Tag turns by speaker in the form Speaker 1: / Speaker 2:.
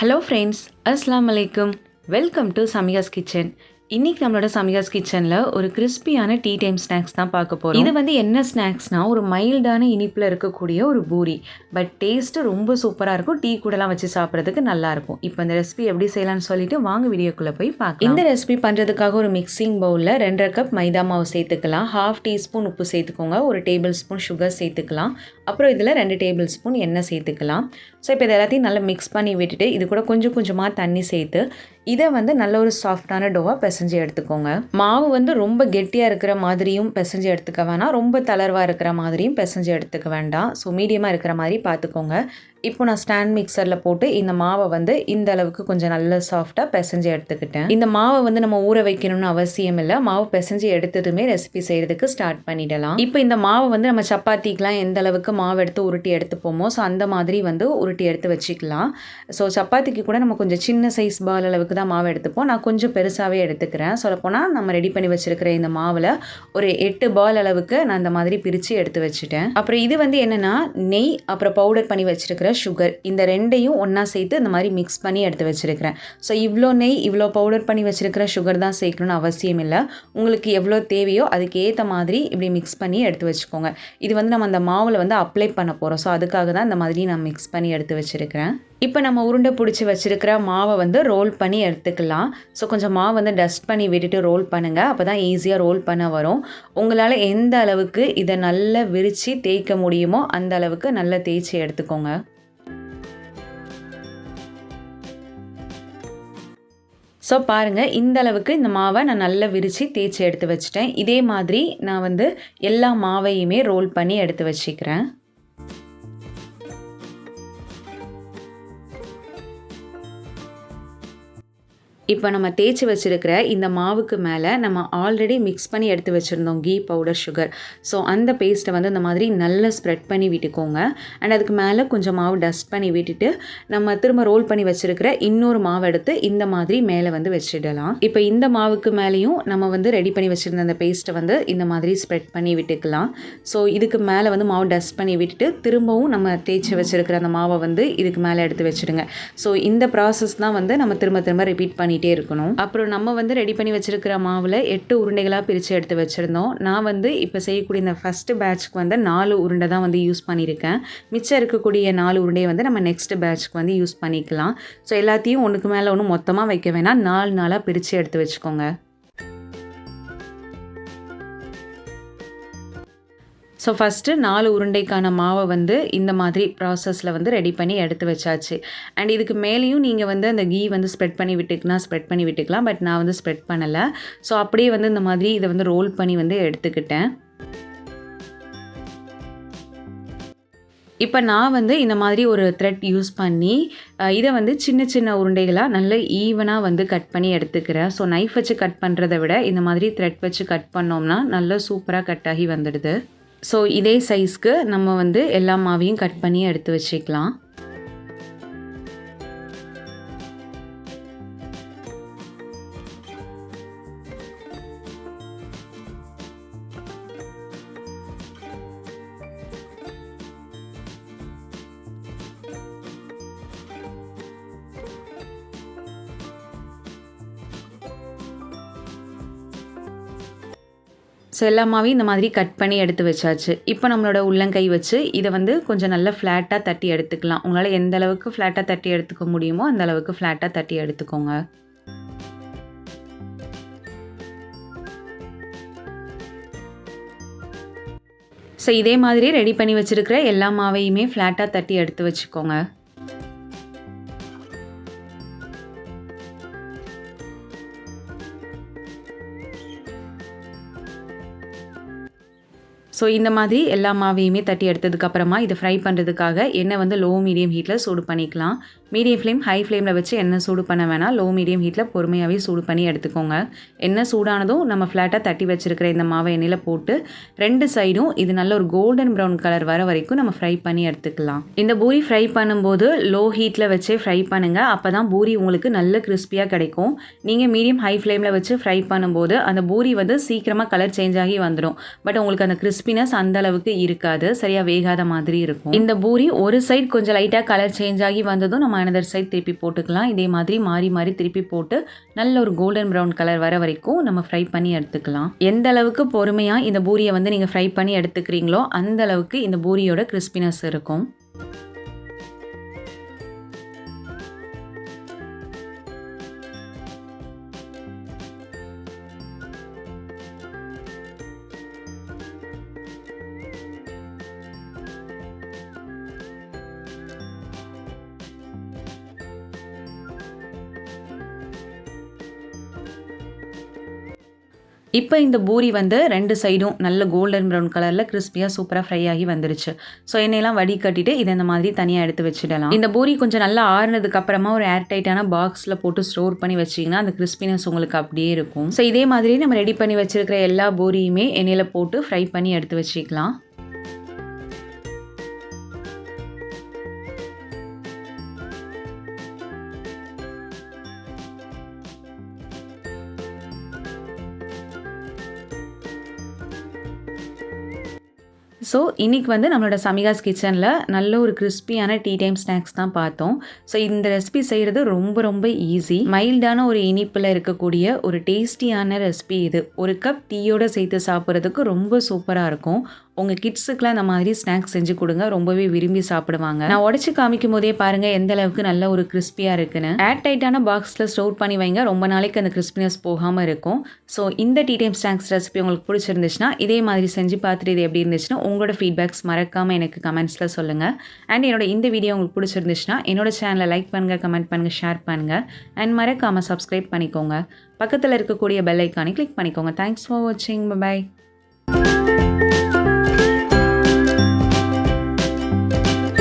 Speaker 1: Hello friends அஸ்லாம் அலைக்கும் welcome to Samika's kitchen இன்றைக்கி நம்மளோட சமிகாஸ் கிச்சனில் ஒரு கிறிஸ்பியான டீ டைம் ஸ்நாக்ஸ் தான் பார்க்க போகிறோம் இது வந்து என்ன ஸ்நாக்ஸ்னால் ஒரு மைல்டான இனிப்பில் இருக்கக்கூடிய ஒரு பூரி. பட் டேஸ்ட்டு ரொம்ப சூப்பராக இருக்கும். டீ கூடலாம் வச்சு சாப்பிட்றதுக்கு நல்லாயிருக்கும் இப்போ இந்த ரெசிபி எப்படி செய்யலாம்னு சொல்லிட்டு வாங்க வீடியோக்குள்ளே போய் பார்க்கலாம். இந்த ரெசிபி பண்ணுறதுக்காக ஒரு மிக்சிங் பவுலில் ரெண்டரை கப் மைதா மாவு சேர்த்துக்கலாம். ஹாஃப் டீஸ்பூன் உப்பு சேர்த்துக்கோங்க. ஒரு டேபிள் ஸ்பூன் சுகர் சேர்த்துக்கலாம். அப்புறம் இதில் ரெண்டு டேபிள் ஸ்பூன் எண்ணெய் சேர்த்துக்கலாம். ஸோ இப்போ இது எல்லாத்தையும் நல்லா மிக்ஸ் பண்ணி விட்டுட்டு இது கூட கொஞ்சம் கொஞ்சமாக தண்ணி சேர்த்து இதை வந்து நல்ல ஒரு சாஃப்டான டோவாக பிசைஞ்சு எடுத்துக்கோங்க. மாவு வந்து ரொம்ப கெட்டியாக இருக்கிற மாதிரியும் பிசைஞ்சு எடுத்துக்க வேணாம். ரொம்ப தளர்வாக இருக்கிற மாதிரியும் பிசைஞ்சு எடுத்துக்க வேண்டாம். ஸோ மீடியமாக இருக்கிற மாதிரி பார்த்துக்கோங்க. இப்போ நான் ஸ்டாண்ட் மிக்சரில் போட்டு இந்த மாவை வந்து இந்த அளவுக்கு கொஞ்சம் நல்ல சாஃப்டாக பிசைஞ்சு எடுத்துக்கிட்டேன். இந்த மாவை வந்து நம்ம ஊற வைக்கணும்னு அவசியம் இல்லை. மாவு பிசைஞ்சு எடுத்ததுமே ரெசிபி செய்கிறதுக்கு ஸ்டார்ட் பண்ணிடலாம். இப்போ இந்த மாவை வந்து நம்ம சப்பாத்திக்கெலாம் எந்த அளவுக்கு மாவு எடுத்து உருட்டி எடுத்துப்போமோ ஸோ அந்த மாதிரி வந்து உருட்டி எடுத்து வச்சுக்கலாம். ஸோ சப்பாத்திக்கு கூட நம்ம கொஞ்சம் சின்ன சைஸ் பால் அளவுக்கு தான் மாவு எடுத்துப்போம். நான் கொஞ்சம் பெருசாகவே எடுத்துக்கிறேன். சொல்லப்போனால் நம்ம ரெடி பண்ணி வச்சுருக்கிற இந்த மாவில் ஒரு எட்டு பால் அளவுக்கு நான் இந்த மாதிரி பிரித்து எடுத்து வச்சுட்டேன். அப்புறம் இது வந்து என்னென்னா நெய் அப்புறம் பவுடர் பண்ணி வச்சுருக்கிற சுகர் இந்த ரெண்டையும் ஒன்றா சேர்த்து இந்த மாதிரி மிக்ஸ் பண்ணி எடுத்து வச்சுருக்கிறேன். ஸோ இவ்வளோ நெய் இவ்வளோ பவுடர் பண்ணி வச்சுருக்கிற சுகர் தான் சேர்க்கணும்னு அவசியம் இல்லை. உங்களுக்கு எவ்வளோ தேவையோ அதுக்கு ஏற்ற மாதிரி இப்படி மிக்ஸ் பண்ணி எடுத்து வச்சுக்கோங்க. இது வந்து நம்ம அந்த மாவில் வந்து அப்ளை பண்ண போகிறோம் ஸோ அதுக்காக தான் இந்த மாதிரி நான் மிக்ஸ் பண்ணி எடுத்து வச்சுருக்கிறேன். இப்போ நம்ம உருண்டை பிடிச்சி வச்சுருக்கிற மாவை வந்து ரோல் பண்ணி எடுத்துக்கலாம். ஸோ கொஞ்சம் மாவு வந்து டஸ்ட் பண்ணி விட்டுட்டு ரோல் பண்ணுங்கள் அப்போ தான் ஈஸியாக ரோல் பண்ண வரும். உங்களால் எந்த அளவுக்கு இதை நல்லா விரித்து தேய்க்க முடியுமோ அந்த அளவுக்கு நல்லா தேய்ச்சி எடுத்துக்கோங்க. ஸோ பாருங்கள் இந்த அளவுக்கு இந்த மாவை நான் நல்லா விரித்து தேய்ச்சி எடுத்து வச்சுட்டேன். இதே மாதிரி நான் வந்து எல்லா மாவையுமே ரோல் பண்ணி எடுத்து வச்சுக்கிறேன். இப்போ நம்ம தேய்ச்சி வச்சுருக்கிற இந்த மாவுக்கு மேலே நம்ம ஆல்ரெடி மிக்ஸ் பண்ணி எடுத்து வச்சுருந்தோம் கீ பவுடர் சுகர் ஸோ அந்த பேஸ்ட்டை வந்து இந்த மாதிரி நல்லா ஸ்ப்ரெட் பண்ணி விட்டுக்கோங்க. அண்ட் அதுக்கு மேலே கொஞ்சம் மாவு டஸ்ட் பண்ணி விட்டுட்டு நம்ம திரும்ப ரோல் பண்ணி வச்சுருக்கிற இன்னொரு மாவு எடுத்து இந்த மாதிரி மேலே வந்து வச்சிடலாம். இப்போ இந்த மாவுக்கு மேலேயும் நம்ம வந்து ரெடி பண்ணி வச்சுருந்த அந்த பேஸ்ட்டை வந்து இந்த மாதிரி ஸ்ப்ரெட் பண்ணி விட்டுக்கலாம். ஸோ இதுக்கு மேலே வந்து மாவு டஸ்ட் பண்ணி விட்டுட்டு திரும்பவும் நம்ம தேய்ச்சி வச்சுருக்கிற அந்த மாவை வந்து இதுக்கு மேலே எடுத்து வச்சுடுங்க. ஸோ இந்த ப்ராசஸ் தான் வந்து நம்ம திரும்ப திரும்ப ரிப்பீட் பண்ணி பண்ணிகிட்டே இருக்கணும். அப்புறம் நம்ம வந்து ரெடி பண்ணி வச்சுருக்கிற மாவில் எட்டு உருண்டைகளாக பிரித்து எடுத்து வச்சுருந்தோம். நான் வந்து இப்போ செய்யக்கூடிய இந்த ஃபஸ்ட்டு பேட்ச்க்கு வந்து நாலு உருண்டை தான் வந்து யூஸ் பண்ணியிருக்கேன் மிச்சம் இருக்கக்கூடிய நாலு உருண்டையை வந்து நம்ம நெக்ஸ்ட் பேட்ச்க்கு வந்து யூஸ் பண்ணிக்கலாம். ஸோ எல்லாத்தையும் ஒன்றுக்கு மேலே ஒன்று மொத்தமாக வைக்க வேணால் நாலு நாளாக பிரித்து எடுத்து வச்சுக்கோங்க. ஸோ ஃபஸ்ட்டு நாலு உருண்டைக்கான மாவை வந்து இந்த மாதிரி ப்ராசஸில் வந்து ரெடி பண்ணி எடுத்து வச்சாச்சு. அண்ட் இதுக்கு மேலேயும் நீங்கள் வந்து அந்த கீ வந்து ஸ்ப்ரெட் பண்ணி விட்டுக்குனா ஸ்ப்ரெட் பண்ணி விட்டுக்கலாம் பட் நான் வந்து ஸ்ப்ரெட் பண்ணலை. ஸோ அப்படியே வந்து இந்த மாதிரி இதை வந்து ரோல் பண்ணி வந்து எடுத்துக்கிட்டேன். இப்போ நான் வந்து இந்த மாதிரி ஒரு த்ரெட் யூஸ் பண்ணி இதை வந்து சின்ன சின்ன உருண்டைகளாக நல்ல ஈவனாக வந்து கட் பண்ணி எடுத்துக்கிறேன். ஸோ நைஃப் வச்சு கட் பண்ணுறதை விட இந்த மாதிரி த்ரெட் வச்சு கட் பண்ணோம்னா நல்லா சூப்பராக கட் ஆகி வந்துடுது. ஸோ இதே சைஸ்க்கு நம்ம வந்து எல்லா மாவையும் கட் பண்ணி எடுத்து வச்சுக்கலாம். ஸோ எல்லாமாவே இந்த மாதிரி கட் பண்ணி எடுத்து வச்சாச்சு. இப்போ நம்மளோட உள்ளங்கை வச்சு இதை வந்து கொஞ்சம் நல்லா ஃப்ளாட்டாக தட்டி எடுத்துக்கலாம். உங்களால் எந்த அளவுக்கு ஃப்ளாட்டாக தட்டி எடுத்துக்க முடியுமோ அந்த அளவுக்கு ஃப்ளாட்டாக தட்டி எடுத்துக்கோங்க. ஸோ இதே மாதிரி ரெடி பண்ணி வச்சுருக்கிற எல்லா மாவையுமே ஃப்ளாட்டாக தட்டி எடுத்து வச்சுக்கோங்க. ஸோ இந்த மாதிரி எல்லா மாவையுமே தட்டி எடுத்ததுக்கப்புறமா இதை ஃப்ரை பண்ணுறதுக்காக எண்ணெய் வந்து லோ மீடியம் ஹீட்டில் சூடு பண்ணிக்கலாம். மீடியம் ஃப்ளேம் ஹை ஃப்ளேமில் வச்சு எண்ணெய் சூடு பண்ண வேணாம். லோ மீடியம் ஹீட்டில் பொறுமையாகவே சூடு பண்ணி எடுத்துக்கோங்க. எண்ணெய் சூடானதும் நம்ம ஃப்ளாட்டாக தட்டி வச்சுருக்கிற இந்த மாவை எண்ணெயில் போட்டு ரெண்டு சைடும் இது நல்ல ஒரு கோல்டன் ப்ரௌன் கலர் வர வரைக்கும் நம்ம ஃப்ரை பண்ணி எடுத்துக்கலாம். இந்த பூரி ஃப்ரை பண்ணும்போது லோ ஹீட்டில் வச்சே ஃப்ரை பண்ணுங்கள் அப்போ தான் பூரி உங்களுக்கு நல்ல கிறிஸ்பியாக கிடைக்கும். நீங்கள் மீடியம் ஹை ஃப்ளேமில் வச்சு ஃப்ரை பண்ணும்போது அந்த பூரி வந்து சீக்கிரமாக கலர் சேஞ்ச் ஆகி வந்துடும் பட் உங்களுக்கு அந்த கிறிஸ்பி கிறிஸ்பினஸ் அந்த அளவுக்கு இருக்காது. சரியாக வேகாத மாதிரி இருக்கும். இந்த பூரி ஒரு சைட் கொஞ்சம் லைட்டாக கலர் சேஞ்ச் ஆகி வந்ததும் நம்ம அனதர் சைட் திருப்பி போட்டுக்கலாம். இதே மாதிரி மாறி மாறி திருப்பி போட்டு நல்ல ஒரு கோல்டன் ப்ரௌன் கலர் வர வரைக்கும் நம்ம ஃப்ரை பண்ணி எடுத்துக்கலாம். எந்த அளவுக்கு பொறுமையாக இந்த பூரியை வந்து நீங்கள் ஃப்ரை பண்ணி எடுத்துக்கிறீங்களோ அந்த அளவுக்கு இந்த பூரியோட கிறிஸ்பினஸ் இருக்கும். இப்போ இந்த பூரி வந்து ரெண்டு சைடும் நல்ல கோல்டன் ப்ரௌன் கலரில் கிறிஸ்பியாக சூப்பராக ஃப்ரை ஆகி வந்துருச்சு. ஸோ எண்ணெயெல்லாம் வடி கட்டிட்டு இதை இந்த மாதிரி தனியாக எடுத்து வச்சிடலாம். இந்த பூரி கொஞ்சம் நல்லா ஆறுனதுக்கு அப்புறமா ஒரு ஏர் டைட்டான பாக்ஸில் போட்டு ஸ்டோர் பண்ணி வச்சிங்கன்னா அந்த கிறிஸ்பினஸ் உங்களுக்கு அப்படியே இருக்கும். ஸோ இதே மாதிரி நம்ம ரெடி பண்ணி வச்சிருக்கிற எல்லா பூரியுமே எண்ணெயில் போட்டு ஃப்ரை பண்ணி எடுத்து வச்சுக்கலாம். ஸோ இன்றைக்கி வந்து நம்மளோட சமிகாஸ் கிச்சனில் நல்ல ஒரு கிறிஸ்பியான டீ டைம் ஸ்நாக்ஸ் தான் பார்த்தோம். ஸோ இந்த ரெசிபி செய்கிறது ரொம்ப ரொம்ப ஈஸி மைல்டான ஒரு இனிப்பில் இருக்கக்கூடிய ஒரு டேஸ்டியான ரெசிபி இது. ஒரு கப் டீயோடு சேர்த்து சாப்பிட்றதுக்கு ரொம்ப சூப்பராக இருக்கும். உங்கள் கிட்ஸுக்குலாம் இந்த மாதிரி ஸ்நாக்ஸ் செஞ்சு கொடுங்க. ரொம்பவே விரும்பி சாப்பிடுவாங்க. நான் உடச்சி காமிக்கும் போதே பாருங்கள் எந்த அளவுக்கு நல்ல ஒரு கிறிஸ்பியாக இருக்குன்னு. ஏர் டைட்டான பாக்ஸில் ஸ்டோர் பண்ணி வைங்க. ரொம்ப நாளைக்கு அந்த கிறிஸ்பினஸ் போகாமல் இருக்கும். ஸோ இந்த டீ டைம் ஸ்நாக்ஸ் ரெசிபி உங்களுக்கு பிடிச்சிருந்துச்சுன்னா இதே மாதிரி செஞ்சு பார்த்துட்டு இது எப்படி இருந்துச்சுன்னா உங்களோட ஃபீட்பேக்ஸ் மறக்காமல் எனக்கு கமெண்ட்ஸில் சொல்லுங்கள் அண்ட் என்னோட இந்த வீடியோ உங்களுக்கு பிடிச்சிருந்துச்சுன்னா என்னோட சேனலை லைக் பண்ணுங்கள் கமெண்ட் பண்ணுங்கள் ஷேர் பண்ணுங்கள் அண்ட் மறக்காமல் சப்ஸ்கிரைப் பண்ணிக்கோங்க. பக்கத்தில் இருக்கக்கூடிய பெல் ஐக்கானை கிளிக் பண்ணிக்கோங்க. தேங்க்ஸ் ஃபார் வாட்சிங் பை